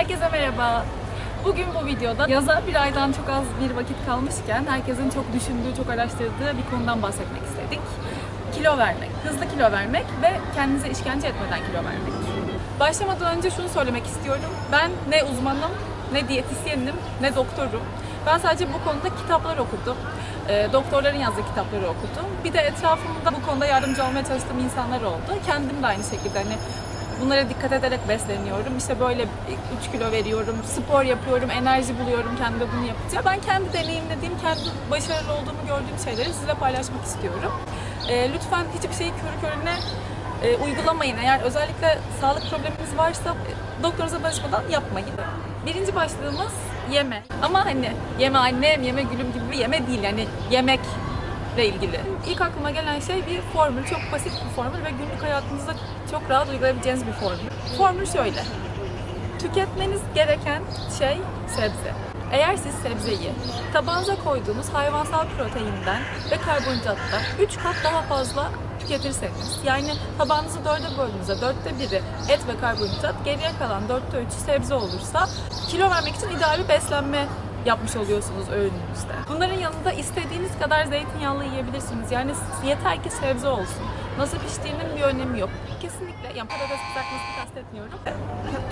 Herkese merhaba. Bugün bu videoda yaza bir aydan çok az bir vakit kalmışken herkesin çok düşündüğü, çok araştırdığı bir konudan bahsetmek istedik. Kilo vermek, hızlı kilo vermek ve kendinize işkence etmeden kilo vermek. Başlamadan önce şunu söylemek istiyorum. Ben ne uzmanım, ne diyetisyenim, ne doktorum. Ben sadece bu konuda kitaplar okudum. Ee, doktorların yazdığı kitapları okudum. Bir de etrafımda bu konuda yardımcı olmaya çalıştığım insanlar oldu. Kendim de aynı şekilde hani Bunlara dikkat ederek besleniyorum. İşte böyle 3 kilo veriyorum, spor yapıyorum, enerji buluyorum kendime bunu yapacağım. Ben kendi deneyimlediğim, kendi başarılı olduğumu gördüğüm şeyleri sizinle paylaşmak istiyorum. Ee, lütfen hiçbir şeyi körü körüne e, uygulamayın. Eğer özellikle sağlık probleminiz varsa e, doktorunuza danışmadan yapmayın. Birinci başlığımız yeme. Ama hani yeme annem, yeme gülüm gibi bir yeme değil. Yani yemek ile ilgili. İlk aklıma gelen şey bir formül. Çok basit bir formül ve günlük hayatınızda çok rahat uygulayabileceğiniz bir formül. Formül şöyle. Tüketmeniz gereken şey sebze. Eğer siz sebzeyi tabağınıza koyduğunuz hayvansal proteinden ve karbonhidrattan 3 kat daha fazla tüketirseniz, yani tabağınızı dörde böldüğünüzde dörtte biri et ve karbonhidrat, geriye kalan dörtte üçü sebze olursa kilo vermek için ideal bir beslenme yapmış oluyorsunuz öğününüzde. Bunların yanında istediğiniz kadar zeytinyağlı yiyebilirsiniz. Yani yeter ki sebze olsun. Nasıl piştiğinin bir önemi yok. Kesinlikle, yani patates kızartmasını kastetmiyorum.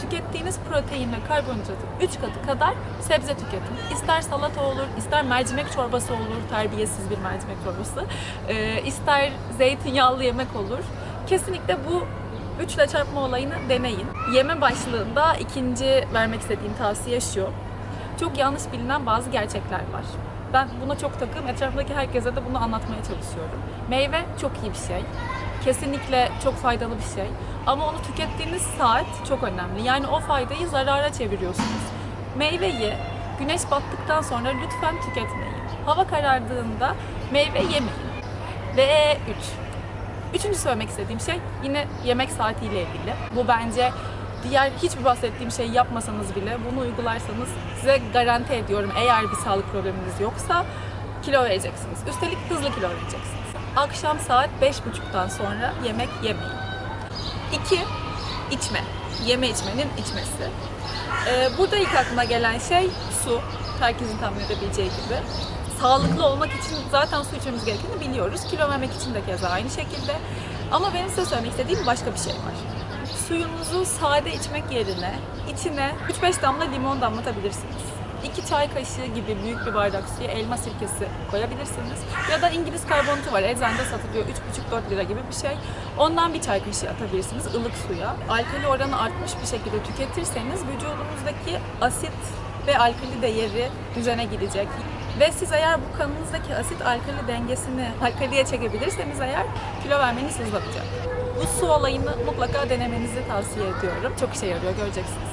Tükettiğiniz protein ve karbonhidratın 3 katı kadar sebze tüketin. İster salata olur, ister mercimek çorbası olur, terbiyesiz bir mercimek çorbası. Ee, ister zeytinyağlı yemek olur. Kesinlikle bu 3 ile çarpma olayını deneyin. Yeme başlığında ikinci vermek istediğim tavsiye şu çok yanlış bilinen bazı gerçekler var. Ben buna çok takım, etrafındaki herkese de bunu anlatmaya çalışıyorum. Meyve çok iyi bir şey. Kesinlikle çok faydalı bir şey. Ama onu tükettiğiniz saat çok önemli. Yani o faydayı zarara çeviriyorsunuz. Meyveyi güneş battıktan sonra lütfen tüketmeyin. Hava karardığında meyve yemeyin. Ve 3. Üçüncü söylemek istediğim şey yine yemek saatiyle ilgili. Bu bence diğer hiçbir bahsettiğim şeyi yapmasanız bile bunu uygularsanız size garanti ediyorum eğer bir sağlık probleminiz yoksa kilo vereceksiniz. Üstelik hızlı kilo vereceksiniz. Akşam saat 5.30'dan sonra yemek yemeyin. İki, içme. Yeme içmenin içmesi. Ee, burada ilk aklıma gelen şey su. Herkesin tahmin edebileceği gibi. Sağlıklı olmak için zaten su içmemiz gerektiğini biliyoruz. Kilo vermek için de keza aynı şekilde. Ama benim size söylemek istediğim başka bir şey var suyunuzu sade içmek yerine içine 3-5 damla limon damlatabilirsiniz. 2 çay kaşığı gibi büyük bir bardak suya elma sirkesi koyabilirsiniz. Ya da İngiliz karbonatı var. Eczanede satılıyor. 3,5-4 lira gibi bir şey. Ondan bir çay kaşığı atabilirsiniz ılık suya. Alkali oranı artmış bir şekilde tüketirseniz vücudunuzdaki asit ve alkali değeri düzene gidecek. Ve siz eğer bu kanınızdaki asit alkali dengesini alkaliye çekebilirseniz eğer kilo vermeniz hızlanacak. Bu su olayını mutlaka denemenizi tavsiye ediyorum. Çok işe yarıyor göreceksiniz.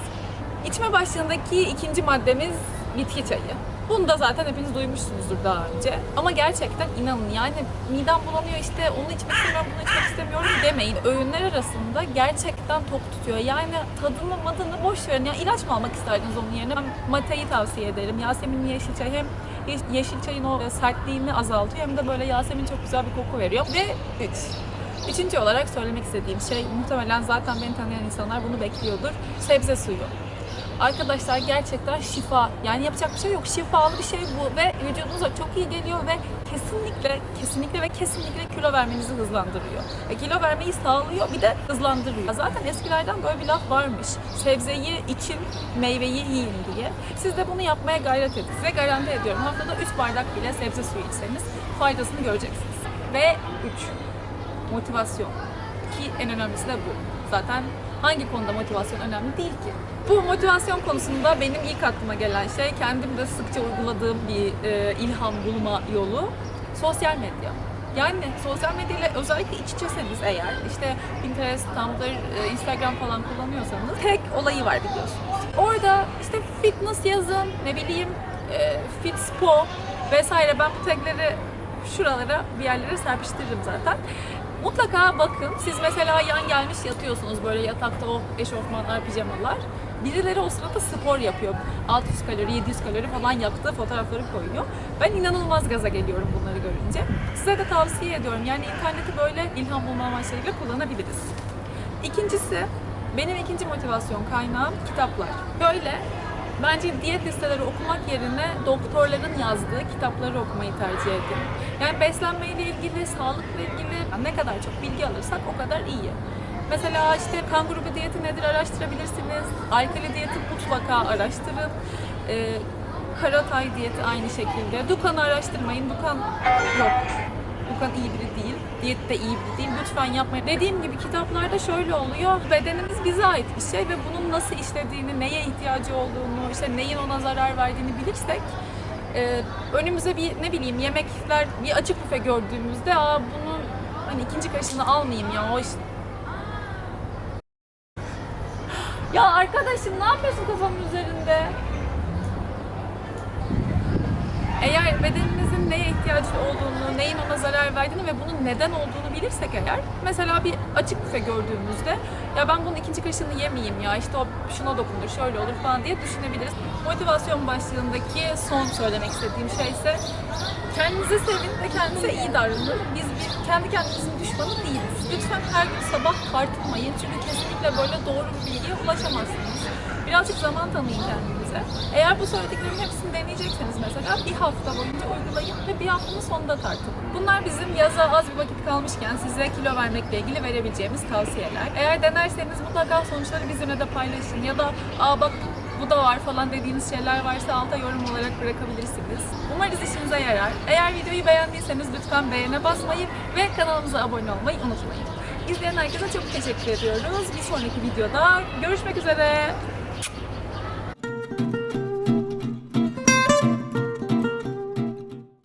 İçme başlığındaki ikinci maddemiz bitki çayı. Bunu da zaten hepiniz duymuşsunuzdur daha önce. Ama gerçekten inanın yani midem bulanıyor işte onu içmek istemiyorum, bunu içmek istemiyorum demeyin. Öğünler arasında gerçekten tok tutuyor. Yani tadını madını boş verin. Yani ilaç mı almak isterdiniz onun yerine? Ben mateyi tavsiye ederim. Yasemin'in yeşil çayı hem yeşil çayın o sertliğini azaltıyor hem de böyle Yasemin çok güzel bir koku veriyor. Ve 3. Üçüncü olarak söylemek istediğim şey muhtemelen zaten beni tanıyan insanlar bunu bekliyordur. Sebze suyu. Arkadaşlar gerçekten şifa. Yani yapacak bir şey yok. Şifalı bir şey bu ve vücudunuza çok iyi geliyor ve kesinlikle kesinlikle ve kesinlikle kilo vermenizi hızlandırıyor. Ve kilo vermeyi sağlıyor bir de hızlandırıyor. Zaten eskilerden böyle bir laf varmış. Sebzeyi için, meyveyi yiyin diye. Siz de bunu yapmaya gayret edin. Size garanti ediyorum haftada 3 bardak bile sebze suyu içseniz faydasını göreceksiniz. Ve 3 motivasyon. Ki en önemlisi de bu. Zaten hangi konuda motivasyon önemli değil ki? Bu motivasyon konusunda benim ilk aklıma gelen şey kendim de sıkça uyguladığım bir e, ilham bulma yolu sosyal medya. Yani sosyal medya ile özellikle iç içeseniz eğer işte Pinterest, Tumblr, e, Instagram falan kullanıyorsanız tek olayı var biliyorsunuz. Orada işte fitness yazın, ne bileyim e, fitspo vesaire ben bu tagleri şuralara bir yerlere serpiştiririm zaten. Mutlaka bakın. Siz mesela yan gelmiş yatıyorsunuz böyle yatakta o eşofmanlar, pijamalar. Birileri o sırada spor yapıyor. 600 kalori, 700 kalori falan yaktığı fotoğrafları koyuyor. Ben inanılmaz gaza geliyorum bunları görünce. Size de tavsiye ediyorum. Yani interneti böyle ilham bulma amaçlarıyla kullanabiliriz. İkincisi Benim ikinci motivasyon kaynağım kitaplar. Böyle bence diyet listeleri okumak yerine doktorların yazdığı kitapları okumayı tercih edin. Yani beslenmeyle ilgili, sağlıkla ilgili ne kadar çok bilgi alırsak o kadar iyi. Mesela işte kan grubu diyeti nedir araştırabilirsiniz. Alkali diyeti mutlaka araştırın. Ee, Karatay diyeti aynı şekilde. Dukan'ı araştırmayın. Dukan yok. Dukan iyi biri değil. Diyet de iyi biri değil. Lütfen yapmayın. Dediğim gibi kitaplarda şöyle oluyor. Bedenimiz bize ait bir şey ve bunun nasıl işlediğini, neye ihtiyacı olduğunu, işte neyin ona zarar verdiğini bilirsek e, önümüze bir ne bileyim yemekler bir açık büfe gördüğümüzde aa bunun hani ikinci kaşını almayayım ya o iş ya arkadaşım ne yapıyorsun kafamın üzerinde? Eğer bedenimizin neye ihtiyacı olduğunu, neyin ona zarar verdiğini ve bunun neden olduğunu bilirsek eğer, mesela bir açık büfe gördüğümüzde ya ben bunun ikinci kaşığını yemeyeyim ya işte o şuna dokunur, şöyle olur falan diye düşünebiliriz. Motivasyon başlığındaki son söylemek istediğim şey ise kendinizi sevin ve kendinize iyi davranın. Biz bir, kendi kendimizin düşmanı değiliz. Lütfen her gün sabah tartılmayın çünkü kesinlikle böyle doğru bir bilgiye ulaşamazsınız. Birazcık zaman tanıyın kendinize. Eğer bu söylediklerimin hepsini deneyecekseniz mesela bir hafta boyunca uygulayın ve bir haftanın sonunda tartın. Bunlar bizim yaza az bir vakit kalmışken size kilo vermekle ilgili verebileceğimiz tavsiyeler. Eğer denerseniz mutlaka sonuçları bizimle de paylaşın ya da aa bak bu da var falan dediğiniz şeyler varsa alta yorum olarak bırakabilirsiniz. Umarız işinize yarar. Eğer videoyu beğendiyseniz lütfen beğene basmayı ve kanalımıza abone olmayı unutmayın. İzleyen herkese çok teşekkür ediyoruz. Bir sonraki videoda görüşmek üzere.